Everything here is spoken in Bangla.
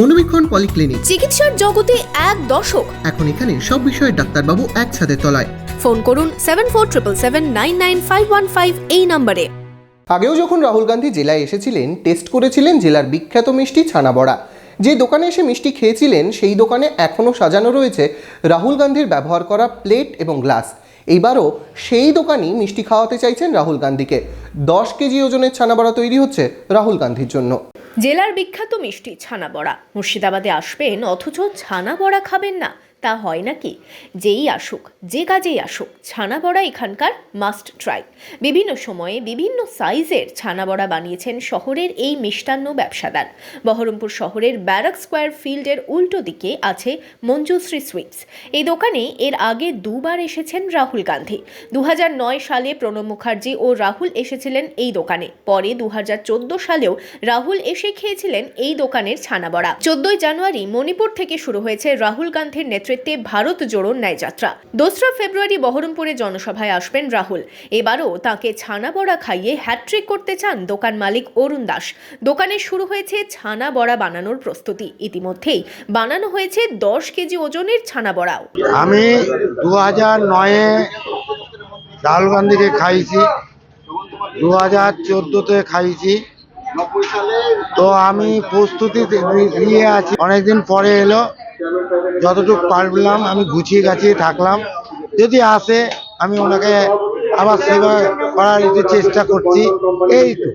মনোবীক্ষণ পলিক্লিনিক। চিকিৎসার জগতে এক দশক এখন এখানে সব বিষয়ে ডাক্তারবাবু একসাথে তলায়। ফোন করুন seven four triple seven nine nine five one five এই নম্বরে। আগেও যখন রাহুল গান্ধী জেলায় এসেছিলেন টেস্ট করেছিলেন জেলার বিখ্যাত মিষ্টি ছানা বড়া যে দোকানে এসে মিষ্টি খেয়েছিলেন সেই দোকানে এখনও সাজানো রয়েছে রাহুল গান্ধীর ব্যবহার করা প্লেট এবং গ্লাস। এইবারও সেই দোকানই মিষ্টি খাওয়াতে চাইছেন রাহুল গান্ধীকে। দশ কেজি ওজনের ছানা বড়া তৈরি হচ্ছে রাহুল গান্ধীর জন্য। জেলার বিখ্যাত মিষ্টি ছানা বড়া মুর্শিদাবাদে আসবেন অথচ ছানা বড়া খাবেন না। তা হয় নাকি? যেই আসুক, যে কাজেই আসুক ছানা বড়া এখানকার মাস্ট ট্রাই বিভিন্ন সময়ে বিভিন্ন সাইজের ছানা বড়া বানিয়েছেন শহরের এই মিষ্টান্ন ব্যবসাদার। বহরমপুর শহরের ব্যারাক স্কোয়ার ফিল্ডের উল্টো দিকে আছে মঞ্জুশ্রী সুইটস এই দোকানে এর আগে দুবার এসেছেন রাহুল গান্ধী। দু হাজার নয় সালে প্রণব মুখার্জি ও রাহুল এসেছিলেন এই দোকানে। পরে দু হাজার চোদ্দ সালেও রাহুল এসে খেয়েছিলেন এই দোকানের ছানা বড়া চোদ্দই জানুয়ারি মণিপুর থেকে শুরু হয়েছে রাহুল গান্ধীর নেতৃত্বে ভারত জোড়ো ন্যায় যাত্রা। দোসরা ফেব্রুয়ারি বহরমপুরে জনসভায় আসবেন রাহুল। এবারও তাকে ছানা বড়া খাইয়ে হ্যাট্রিক করতে চান দোকান মালিক অরুণ দাস। দোকানে শুরু হয়েছে ছানা বড়া বানানোর প্রস্তুতি। ইতিমধ্যেই বানানো হয়েছে দশ কেজি ওজনের ছানা বড়াও আমি দু হাজার নয়ে রাহুল খাইছি দু হাজার চোদ্দোতে খাইছি। তো আমি প্রস্তুতি নিয়ে আছি। অনেকদিন পরে এলো যতটুকু পারলাম, আমি গুছিয়ে গাছিয়ে থাকলাম। যদি আসে, আমি ওনাকে আবার সেবা করার চেষ্টা করছি। এই তো